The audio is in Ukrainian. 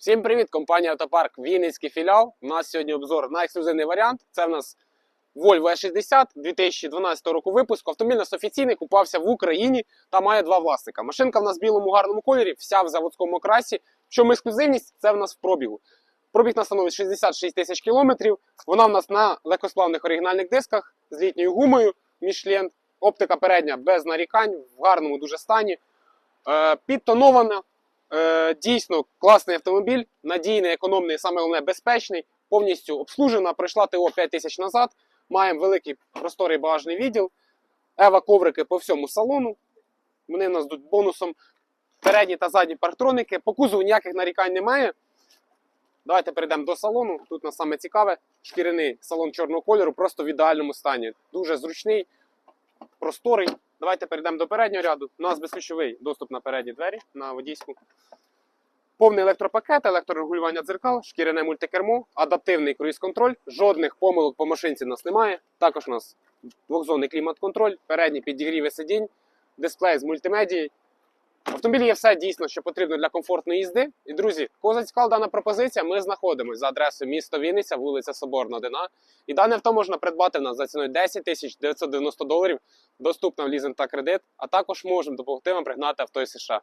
Всім привіт! Компанія Автопарк Вінницький філіал. У нас сьогодні обзор на ексклюзивний варіант. Це в нас Volvo S60 2012 року випуску. Автомобіль нас офіційний купався в Україні та має два власника. Машинка в нас в білому гарному кольорі, вся в заводському окрасі. В чому ексклюзивність? Це в нас в пробігу. Пробіг нас становить 66 тисяч кілометрів. Вона в нас на легкосплавних оригінальних дисках з літньою гумою Michelin. Оптика передня без нарікань, в гарному дуже стані. Е, підтонована, Е, дійсно класний автомобіль, надійний, економний, саме головне безпечний, повністю обслужена. Пройшла ТО 5 тисяч назад. Маємо великий просторий багажний відділ. Ева коврики по всьому салону. Вони в нас тут бонусом передні та задні парктроники. По кузову ніяких нарікань немає. Давайте перейдемо до салону. Тут нас саме цікаве. Шкіряний салон чорного кольору, просто в ідеальному стані. Дуже зручний, просторий. Давайте перейдемо до переднього ряду. У нас безключовий доступ на передні двері на водійську. Повний електропакет, електрорегулювання дзеркал, шкіряне мультикермо, адаптивний круїз-контроль. Жодних помилок по машинці у нас немає. Також у нас двохзонний клімат-контроль, передні підігріви сидінь, дисплей з мультимедією. В є все дійсно, що потрібно для комфортної їзди. І друзі, кого зацікавила дана пропозиція, ми знаходимося за адресою місто Вінниця, вулиця Соборна, 1 І дане авто можна придбати в нас за ціною 10 тисяч 990 доларів, доступна в лізинг та кредит, а також можемо допомогти вам пригнати авто із США.